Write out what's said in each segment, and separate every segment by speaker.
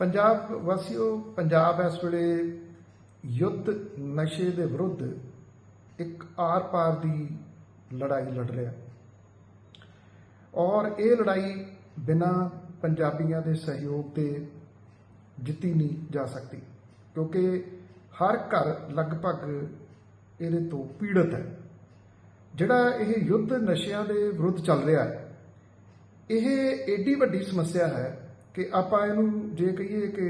Speaker 1: ਪੰਜਾਬ ਵਾਸੀਓ, ਪੰਜਾਬ ਇਸ ਵੇਲੇ ਯੁੱਧ ਨਸ਼ੇ ਦੇ ਵਿਰੁੱਧ ਇੱਕ ਆਰ-ਪਾਰ ਦੀ ਲੜਾਈ ਲੜ ਰਿਹਾ। ਔਰ ਇਹ ਲੜਾਈ ਬਿਨਾਂ ਪੰਜਾਬੀਆਂ ਦੇ ਸਹਿਯੋਗ 'ਤੇ ਜਿੱਤੀ ਨਹੀਂ ਜਾ ਸਕਦੀ, ਕਿਉਂਕਿ ਹਰ ਘਰ ਲਗਭਗ ਇਹਦੇ ਤੋਂ ਪੀੜਤ ਹੈ। ਜਿਹੜਾ ਇਹ ਯੁੱਧ ਨਸ਼ਿਆਂ ਦੇ ਵਿਰੁੱਧ ਚੱਲ ਰਿਹਾ ਹੈ, ਇਹ ਏਡੀ ਵੱਡੀ ਸਮੱਸਿਆ ਹੈ ਕਿ ਆਪਾਂ ਇਹਨੂੰ ਜੇ ਕਹੀਏ ਕਿ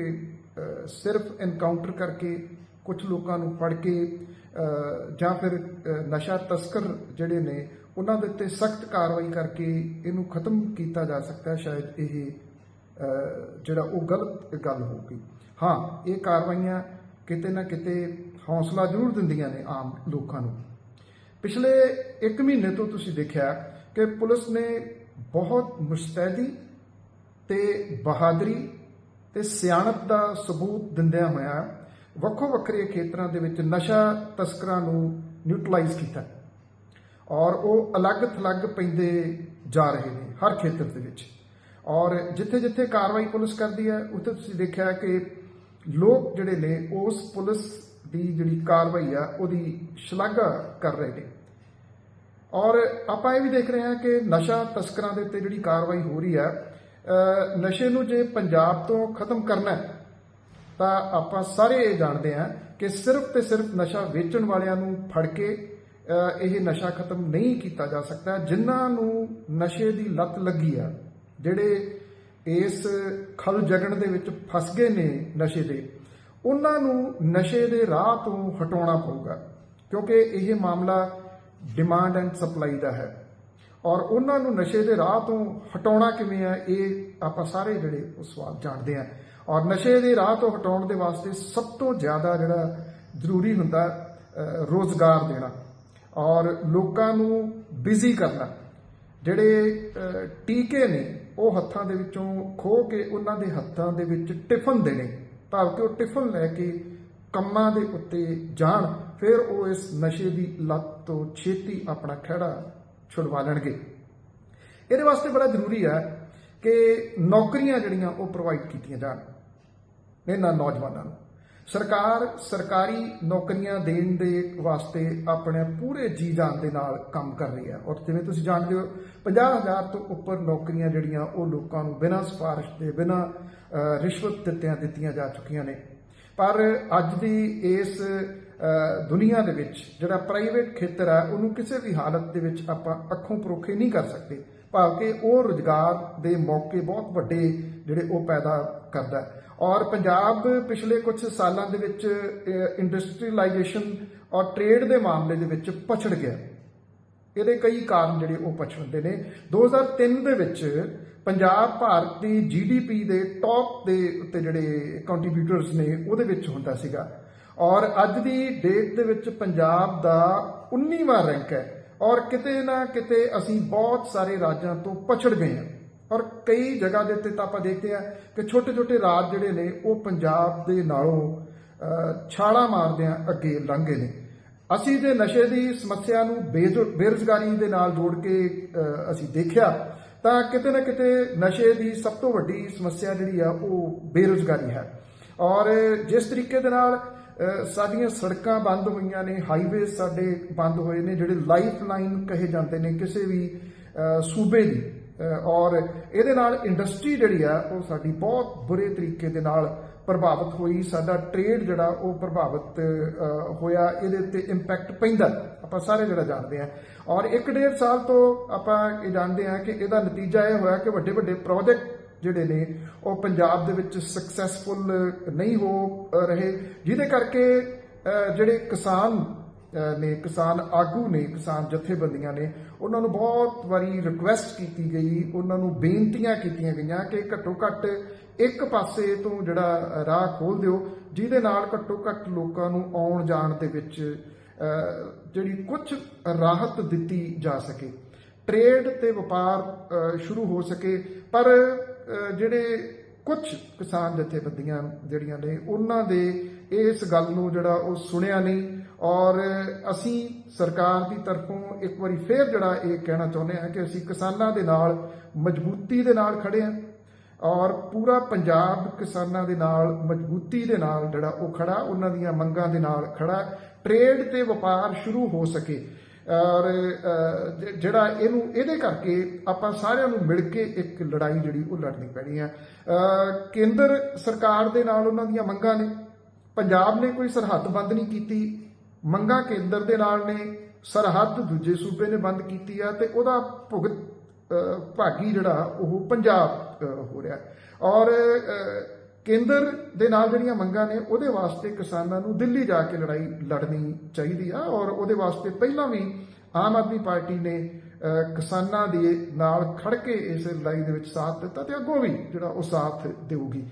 Speaker 1: ਸਿਰਫ ਐਨਕਾਊਂਟਰ ਕਰਕੇ ਕੁਝ ਲੋਕਾਂ ਨੂੰ ਫੜ ਕੇ ਜਾਂ ਫਿਰ ਨਸ਼ਾ ਤਸਕਰ ਜਿਹੜੇ ਨੇ, ਉਹਨਾਂ ਦੇ ਉੱਤੇ ਸਖਤ ਕਾਰਵਾਈ ਕਰਕੇ ਇਹਨੂੰ ਖਤਮ ਕੀਤਾ ਜਾ ਸਕਦਾ ਹੈ, ਸ਼ਾਇਦ ਇਹ ਜਿਹੜਾ ਉਹ ਗਲਤ ਗੱਲ ਹੋਊਗੀ। ਹਾਂ, ਇਹ ਕਾਰਵਾਈਆਂ ਕਿਤੇ ਨਾ ਕਿਤੇ ਹੌਸਲਾ ਜ਼ਰੂਰ ਦਿੰਦੀਆਂ ਨੇ ਆਮ ਲੋਕਾਂ ਨੂੰ। ਪਿਛਲੇ 1 ਮਹੀਨੇ ਤੋਂ ਤੁਸੀਂ ਦੇਖਿਆ ਕਿ ਪੁਲਿਸ ਨੇ ਬਹੁਤ ਮੁਸਤੈਦੀ ਤੇ ਬਹਾਦਰੀ ਤੇ ਸਿਆਣਪ ਦਾ ਸਬੂਤ ਦਿੰਦਿਆਂ ਹੋਇਆ ਵੱਖੋ ਵੱਖਰੇ ਖੇਤਰਾਂ ਦੇ ਵਿੱਚ ਨਸ਼ਾ ਤਸਕਰਾਂ ਨੂੰ ਨਿਊਟਰਲਾਈਜ਼ ਕੀਤਾ। ਔਰ ਉਹ ਅਲੱਗ ਥਲੱਗ ਪੈਂਦੇ ਜਾ ਰਹੇ ਨੇ ਹਰ ਖੇਤਰ ਦੇ ਵਿੱਚ। ਔਰ ਜਿੱਥੇ ਜਿੱਥੇ ਕਾਰਵਾਈ ਪੁਲਿਸ ਕਰਦੀ ਹੈ, ਉੱਥੇ ਤੁਸੀਂ ਦੇਖਿਆ ਕਿ ਲੋਕ ਜਿਹੜੇ ਨੇ, ਉਸ ਪੁਲਿਸ ਦੀ ਜਿਹੜੀ ਕਾਰਵਾਈ ਆ, ਉਹਦੀ ਸ਼ਲਾਘਾ ਕਰ ਰਹੇ ਨੇ। ਔਰ ਆਪਾਂ ਇਹ ਵੀ ਦੇਖ ਰਹੇ ਹਾਂ ਕਿ ਨਸ਼ਾ ਤਸਕਰਾਂ ਦੇ ਉੱਤੇ ਜਿਹੜੀ ਕਾਰਵਾਈ ਹੋ ਰਹੀ ਹੈ ਨਸ਼ੇ ਨੂੰ ਜੇ ਪੰਜਾਬ ਤੋਂ ਖਤਮ ਕਰਨਾ ਹੈ, ਤਾਂ ਆਪਾਂ ਸਾਰੇ ਇਹ ਜਾਣਦੇ ਹਾਂ ਕਿ ਸਿਰਫ ਤੇ ਸਿਰਫ ਨਸ਼ਾ ਵੇਚਣ ਵਾਲਿਆਂ ਨੂੰ ਫੜ ਕੇ ਇਹ ਨਸ਼ਾ ਖਤਮ ਨਹੀਂ ਕੀਤਾ ਜਾ ਸਕਦਾ, ਜਿਨ੍ਹਾਂ ਨੂੰ ਨਸ਼ੇ ਦੀ ਲੱਤ ਲੱਗੀ ਆ, ਜਿਹੜੇ ਇਸ ਖਲ ਜਗਣ ਦੇ ਵਿੱਚ ਫਸ ਗਏ ਨੇ ਨਸ਼ੇ ਦੇ, ਉਹਨਾਂ ਨੂੰ ਨਸ਼ੇ ਦੇ ਰਾਹ ਤੋਂ ਹਟਾਉਣਾ ਪਊਗਾ, ਕਿਉਂਕਿ ਇਹ ਮਾਮਲਾ ਡਿਮਾਂਡ ਐਂਡ ਸਪਲਾਈ ਦਾ ਹੈ। ਔਰ ਉਹਨਾਂ ਨੂੰ ਨਸ਼ੇ ਦੇ ਰਾਹ ਤੋਂ ਹਟਾਉਣਾ ਕਿਵੇਂ ਹੈ ਇਹ ਆਪਾਂ ਸਾਰੇ ਜਿਹੜੇ ਉਹ ਸਵਾਲ ਜਾਣਦੇ ਆ ਔਰ ਨਸ਼ੇ ਦੇ ਰਾਹ ਤੋਂ ਹਟਾਉਣ ਦੇ ਵਾਸਤੇ ਸਭ ਤੋਂ ਜ਼ਿਆਦਾ ਜਿਹੜਾ ਜ਼ਰੂਰੀ ਹੁੰਦਾ ਅਹ, ਰੋਜ਼ਗਾਰ ਦੇਣਾ ਔਰ ਲੋਕਾਂ ਨੂੰ ਬਿਜ਼ੀ ਕਰਨਾ। ਜਿਹੜੇ ਟੀਕੇ ਨੇ ਉਹ ਹੱਥਾਂ ਦੇ ਵਿੱਚੋਂ ਖੋ ਕੇ ਉਹਨਾਂ ਦੇ ਹੱਥਾਂ ਦੇ ਵਿੱਚ ਟਿਫਨ ਦੇਣੇ ਭਾਵ ਕਿ ਉਹ ਟਿਫਨ ਲੈ ਕੇ ਕੰਮਾਂ ਦੇ ਉੱਤੇ ਜਾਣ ਫਿਰ ਉਹ ਇਸ ਨਸ਼ੇ ਦੀ ਲੱਤ ਤੋਂ ਛੇਤੀ ਆਪਣਾ ਖੜਾ ਛੁਡਵਾ ਲੈਣਗੇ। ਇਹਦੇ ਵਾਸਤੇ ਬੜਾ ਜ਼ਰੂਰੀ ਹੈ ਕਿ ਨੌਕਰੀਆਂ ਜਿਹੜੀਆਂ ਉਹ ਪ੍ਰੋਵਾਈਡ ਕੀਤੀਆਂ ਜਾਣ, ਇਹਨਾਂ ਨੌਜਵਾਨਾਂ ਨੂੰ। ਸਰਕਾਰ ਸਰਕਾਰੀ ਨੌਕਰੀਆਂ ਦੇਣ ਦੇ ਵਾਸਤੇ ਆਪਣੇ ਪੂਰੇ ਜੀ ਜਾਨ ਦੇ ਨਾਲ ਕੰਮ ਕਰ ਰਹੀ ਹੈ। ਔਰ ਜਿਵੇਂ ਤੁਸੀਂ ਜਾਣਦੇ ਹੋ 50000 ਤੋਂ ਉੱਪਰ ਨੌਕਰੀਆਂ ਜਿਹੜੀਆਂ ਉਹ ਲੋਕਾਂ ਨੂੰ ਬਿਨਾਂ ਸਿਫਾਰਿਸ਼ ਦੇ, ਬਿਨਾਂ ਰਿਸ਼ਵਤ ਦਿੱਤਿਆਂ, ਦਿੱਤੀਆਂ ਜਾ ਚੁੱਕੀਆਂ ਨੇ। ਪਰ ਅੱਜ ਦੀ ਇਸ ਦੁਨੀਆ ਦੇ ਵਿੱਚ ਜਿਹੜਾ ਪ੍ਰਾਈਵੇਟ ਖੇਤਰ ਹੈ, ਉਹਨੂੰ ਕਿਸੇ ਵੀ ਹਾਲਤ ਦੇ ਵਿੱਚ ਆਪਾਂ ਅੱਖੋਂ ਪਰੋਖੇ ਨਹੀਂ ਕਰ ਸਕਦੇ। ਭਾਵ ਕਿ ਉਹ ਰੁਜ਼ਗਾਰ ਦੇ ਮੌਕੇ ਬਹੁਤ ਵੱਡੇ ਜਿਹੜੇ ਉਹ ਪੈਦਾ ਕਰਦਾ ਹੈ। ਔਰ ਪੰਜਾਬ ਪਿਛਲੇ ਕੁਝ ਸਾਲਾਂ ਦੇ ਵਿੱਚ ਇੰਡਸਟਰੀਲਾਈਜੇਸ਼ਨ ਔਰ ਟ੍ਰੇਡ ਦੇ ਮਾਮਲੇ ਦੇ ਵਿੱਚ ਪਛੜ ਗਿਆ। ਇਹਦੇ ਕਈ ਕਾਰਨ ਜਿਹੜੇ ਉਹ ਪਛੜਦੇ ਨੇ। 2003 ਦੇ ਵਿੱਚ ਪੰਜਾਬ ਭਾਰਤ ਦੀ ਜੀਡੀਪੀ ਦੇ ਟੌਪ ਦੇ ਉੱਤੇ ਜਿਹੜੇ ਕੰਟਰੀਬਿਊਟਰਸ ਨੇ, ਉਹਦੇ ਵਿੱਚ ਹੁੰਦਾ ਸੀਗਾ। ਔਰ ਅੱਜ ਦੀ ਡੇਟ ਦੇ ਵਿੱਚ ਪੰਜਾਬ ਦਾ 19ਵਾਂ ਰੈਂਕ ਹੈ। ਔਰ ਕਿਤੇ ਨਾ ਕਿਤੇ ਅਸੀਂ ਬਹੁਤ ਸਾਰੇ ਰਾਜਾਂ ਤੋਂ ਪਛੜ ਗਏ ਹਾਂ। ਔਰ ਕਈ ਜਗ੍ਹਾ ਦੇ ਉੱਤੇ ਤਾਂ ਆਪਾਂ ਦੇਖਦੇ ਹਾਂ ਕਿ ਛੋਟੇ ਛੋਟੇ ਰਾਜ ਜਿਹੜੇ ਨੇ ਉਹ ਪੰਜਾਬ ਦੇ ਨਾਲੋਂ ਅਹ, ਛਾਲਾਂ ਮਾਰਦਿਆਂ ਅੱਗੇ ਲੰਘ ਗਏ ਨੇ। ਅਸੀਂ ਜੇ ਨਸ਼ੇ ਦੀ ਸਮੱਸਿਆ ਨੂੰ ਬੇਰੁ- ਬੇਰੁਜ਼ਗਾਰੀ ਦੇ ਨਾਲ ਜੋੜ ਕੇ ਅਸੀਂ ਦੇਖਿਆ ਤਾਂ ਕਿਤੇ ਨਾ ਕਿਤੇ ਨਸ਼ੇ ਦੀ ਸਭ ਤੋਂ ਵੱਡੀ ਸਮੱਸਿਆ ਜਿਹੜੀ ਆ ਉਹ ਬੇਰੁਜ਼ਗਾਰੀ ਹੈ। ਔਰ ਜਿਸ ਤਰੀਕੇ ਦੇ ਨਾਲ ਸਾਡੀਆਂ ਸੜਕਾਂ ਬੰਦ ਹੋਈਆਂ ਨੇ ਹਾਈਵੇ ਸਾਡੇ ਬੰਦ ਹੋਏ ਨੇ, ਜਿਹੜੇ ਲਾਈਫ ਲਾਈਨ ਕਹੇ ਜਾਂਦੇ ਨੇ ਕਿਸੇ ਵੀ ਸੂਬੇ ਦੀ। ਔਰ ਇਹਦੇ ਨਾਲ ਇੰਡਸਟਰੀ ਜਿਹੜੀ ਆ, ਉਹ ਸਾਡੀ ਬਹੁਤ ਬੁਰੇ ਤਰੀਕੇ ਦੇ ਨਾਲ ਪ੍ਰਭਾਵਿਤ ਹੋਈ। ਸਾਡਾ ਟ੍ਰੇਡ ਜਿਹੜਾ, ਉਹ ਪ੍ਰਭਾਵਿਤ ਹੋਇਆ, ਇਹਦੇ ਉੱਤੇ ਇੰਪੈਕਟ ਪੈਂਦਾ। ਆਪਾਂ ਸਾਰੇ ਜਿਹੜਾ ਜਾਣਦੇ ਆ। ਔਰ ਇੱਕ ਡੇਢ ਸਾਲ ਤੋਂ ਆਪਾਂ ਇਹ ਜਾਣਦੇ ਆ ਕਿ ਇਹਦਾ ਨਤੀਜਾ ਇਹ ਹੋਇਆ ਕਿ ਵੱਡੇ ਵੱਡੇ ਪ੍ਰੋਜੈਕਟ ਜਿਹੜੇ ਨੇ, ਉਹ ਪੰਜਾਬ ਦੇ ਵਿੱਚ ਸਕਸੈਸਫੁਲ ਨਹੀਂ ਹੋ ਰਹੇ। ਜਿਹਦੇ ਕਰਕੇ ਜਿਹੜੇ ਕਿਸਾਨ ਨੇ, ਕਿਸਾਨ ਆਗੂ ਨੇ, ਕਿਸਾਨ ਜਥੇਬੰਦੀਆਂ ਨੇ, ਉਹਨਾਂ ਨੂੰ ਬਹੁਤ ਵਾਰੀ ਰਿਕੁਐਸਟ ਕੀਤੀ ਗਈ, ਉਹਨਾਂ ਨੂੰ ਬੇਨਤੀਆਂ ਕੀਤੀਆਂ ਗਈਆਂ ਕਿ ਘੱਟੋ ਘੱਟ ਇੱਕ ਪਾਸੇ ਤੋਂ ਜਿਹੜਾ ਰਾਹ ਖੋਲ ਦਿਓ, ਜਿਹਦੇ ਨਾਲ ਘੱਟੋ ਘੱਟ ਲੋਕਾਂ ਨੂੰ ਆਉਣ ਜਾਣ ਦੇ ਵਿੱਚ ਜਿਹੜੀ ਕੁਝ ਰਾਹਤ ਦਿੱਤੀ ਜਾ ਸਕੇ। ਟ੍ਰੇਡ ਤੇ ਵਪਾਰ ਸ਼ੁਰੂ ਹੋ ਸਕੇ, ਪਰ ਜਿਹੜੇ ਕੁਝ ਕਿਸਾਨ ਜਥੇਬੰਦੀਆਂ ਜਿਹੜੀਆਂ ਨੇ, ਉਹਨਾਂ ਦੇ ਇਸ ਗੱਲ ਨੂੰ ਜਿਹੜਾ ਉਹ ਸੁਣਿਆ ਨਹੀਂ ਔਰ ਅਸੀਂ ਸਰਕਾਰ ਦੀ ਤਰਫੋਂ ਇੱਕ ਵਾਰੀ ਫੇਰ ਜਿਹੜਾ ਇਹ ਕਹਿਣਾ ਚਾਹੁੰਦੇ ਹਾਂ ਕਿ ਅਸੀਂ ਕਿਸਾਨਾਂ ਦੇ ਨਾਲ, ਮਜ਼ਬੂਤੀ ਦੇ ਨਾਲ ਖੜੇ ਹਾਂ ਔਰ ਪੂਰਾ ਪੰਜਾਬ ਕਿਸਾਨਾਂ ਦੇ ਨਾਲ, ਮਜ਼ਬੂਤੀ ਦੇ ਨਾਲ ਜਿਹੜਾ ਉਹ ਖੜਾ ਉਹਨਾਂ ਦੀਆਂ ਮੰਗਾਂ ਦੇ ਨਾਲ ਖੜਾ ਟ੍ਰੇਡ ਤੇ ਵਪਾਰ ਸ਼ੁਰੂ ਹੋ ਸਕੇ। ਔਰ ਜ- ਜਿਹੜਾ ਇਹਨੂੰ, ਇਹਦੇ ਕਰਕੇ ਆਪਾਂ ਸਾਰਿਆਂ ਨੂੰ ਮਿਲ ਕੇ ਇੱਕ ਲੜਾਈ ਜਿਹੜੀ ਉਹ ਲੜਨੀ ਪੈਣੀ ਹੈ ਕੇਂਦਰ ਸਰਕਾਰ ਦੇ ਨਾਲ ਉਹਨਾਂ ਦੀਆਂ ਮੰਗਾਂ ਨੇ। ਪੰਜਾਬ ਨੇ ਕੋਈ ਸਰਹੱਦ ਬੰਦ ਨਹੀਂ ਕੀਤੀ। ਮੰਗਾਂ ਕੇਂਦਰ ਦੇ ਨਾਲ ਨੇ। ਸਰਹੱਦ ਦੂਜੇ ਸੂਬੇ ਨੇ ਬੰਦ ਕੀਤੀ ਆ ਤੇ ਉਹਦਾ ਭੁਗਤ ਭਾਗੀ ਜਿਹੜਾ ਉਹ ਪੰਜਾਬ ਹੋ ਰਿਹਾ। ਔਰ ਕੇਂਦਰ ਦੇ ਨਾਲ ਜਿਹੜੀਆਂ ਮੰਗਾਂ ਨੇ, ਉਹਦੇ ਵਾਸਤੇ ਕਿਸਾਨਾਂ ਨੂੰ ਦਿੱਲੀ ਜਾ ਕੇ ਲੜਾਈ ਲੜਨੀ ਚਾਹੀਦੀ ਆ ਔਰ ਉਹਦੇ ਵਾਸਤੇ ਪਹਿਲਾਂ ਵੀ ਆਮ ਆਦਮੀ ਪਾਰਟੀ ਨੇ ਕਿਸਾਨਾਂ ਦੇ ਨਾਲ ਖੜ ਕੇ ਇਸ ਲੜਾਈ ਦੇ ਵਿੱਚ ਸਾਥ ਦਿੱਤਾ ਤੇ ਅੱਗੋਂ ਵੀ ਜਿਹੜਾ ਉਹ ਸਾਥ ਦੇਊਗੀ।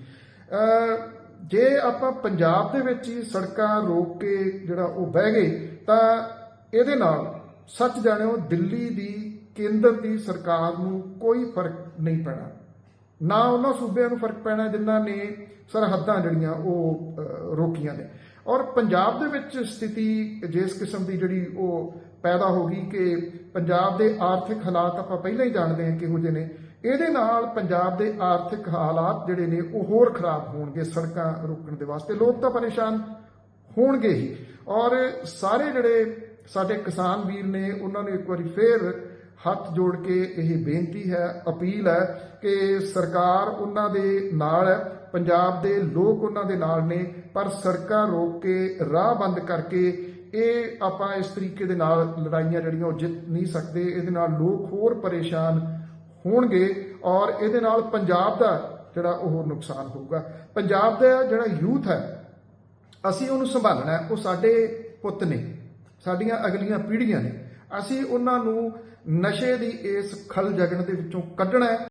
Speaker 1: ਜੇ ਆਪਾਂ ਪੰਜਾਬ ਦੇ ਵਿੱਚ ਹੀ ਸੜਕਾਂ ਰੋਕ ਕੇ ਜਿਹੜਾ ਉਹ ਬਹਿ ਗਏ, ਤਾਂ ਇਹਦੇ ਨਾਲ ਸੱਚ ਜਾਣਿਓ, ਦਿੱਲੀ ਦੀ ਕੇਂਦਰ ਦੀ ਸਰਕਾਰ ਨੂੰ ਕੋਈ ਫ਼ਰਕ ਨਹੀਂ ਪੈਣਾ। ਨਾ ਉਹਨਾਂ ਸੂਬਿਆਂ ਨੂੰ ਫ਼ਰਕ ਪੈਣਾ ਜਿਨ੍ਹਾਂ ਨੇ ਸਰਹੱਦਾਂ ਜਿਹੜੀਆਂ ਉਹ ਰੋਕੀਆਂ ਨੇ। ਔਰ ਪੰਜਾਬ ਦੇ ਵਿੱਚ ਸਥਿਤੀ ਜਿਸ ਕਿਸਮ ਦੀ ਜਿਹੜੀ ਉਹ ਪੈਦਾ ਹੋ ਗਈ ਕਿ ਪੰਜਾਬ ਦੇ ਆਰਥਿਕ ਹਾਲਾਤ ਆਪਾਂ ਪਹਿਲਾਂ ਹੀ ਜਾਣਦੇ ਹਾਂ ਕਿਹੋ ਜਿਹੇ ਨੇ, ਇਹਦੇ ਨਾਲ ਪੰਜਾਬ ਦੇ ਆਰਥਿਕ ਹਾਲਾਤ ਜਿਹੜੇ ਨੇ ਉਹ ਹੋਰ ਖਰਾਬ ਹੋਣਗੇ ਸੜਕਾਂ ਰੋਕਣ ਦੇ ਵਾਸਤੇ। ਲੋਕ ਤਾਂ ਪਰੇਸ਼ਾਨ ਹੋਣਗੇ ਹੀ। ਔਰ ਸਾਰੇ ਜਿਹੜੇ ਸਾਡੇ ਕਿਸਾਨ ਵੀਰ ਨੇ, ਉਹਨਾਂ ਨੂੰ ਇੱਕ ਵਾਰੀ ਫੇਰ ਹੱਥ ਜੋੜ ਕੇ ਇਹ ਬੇਨਤੀ ਹੈ, ਅਪੀਲ ਹੈ ਕਿ ਸਰਕਾਰ ਉਹਨਾਂ ਦੇ ਨਾਲ ਹੈ, ਪੰਜਾਬ ਦੇ ਲੋਕ ਉਹਨਾਂ ਦੇ ਨਾਲ ਨੇ, ਪਰ ਸੜਕਾਂ ਰੋਕ ਕੇ, ਰਾਹ ਬੰਦ ਕਰਕੇ ਇਹ ਆਪਾਂ ਇਸ ਤਰੀਕੇ ਦੇ ਨਾਲ ਲੜਾਈਆਂ ਜਿਹੜੀਆਂ ਉਹ ਜਿੱਤ ਨਹੀਂ ਸਕਦੇ, ਇਹਦੇ ਨਾਲ ਲੋਕ ਹੋਰ ਪਰੇਸ਼ਾਨ ਹੋਣਗੇ ਔਰ ਇਹਦੇ ਨਾਲ ਪੰਜਾਬ ਦਾ ਜਿਹੜਾ ਉਹ ਨੁਕਸਾਨ ਹੋਊਗਾ। ਪੰਜਾਬ ਦਾ ਜਿਹੜਾ ਯੂਥ ਹੈ, ਅਸੀਂ ਉਹਨੂੰ ਸੰਭਾਲਣਾ ਉਹ ਸਾਡੇ ਪੁੱਤ ਨੇ, ਸਾਡੀਆਂ ਅਗਲੀਆਂ ਪੀੜ੍ਹੀਆਂ ਨੇ। ਅਸੀਂ ਉਹਨਾਂ ਨੂੰ ਨਸ਼ੇ ਦੀ ਇਸ ਖਲ ਜਗਣ ਦੇ ਵਿੱਚੋਂ ਕੱਢਣਾ ਹੈ।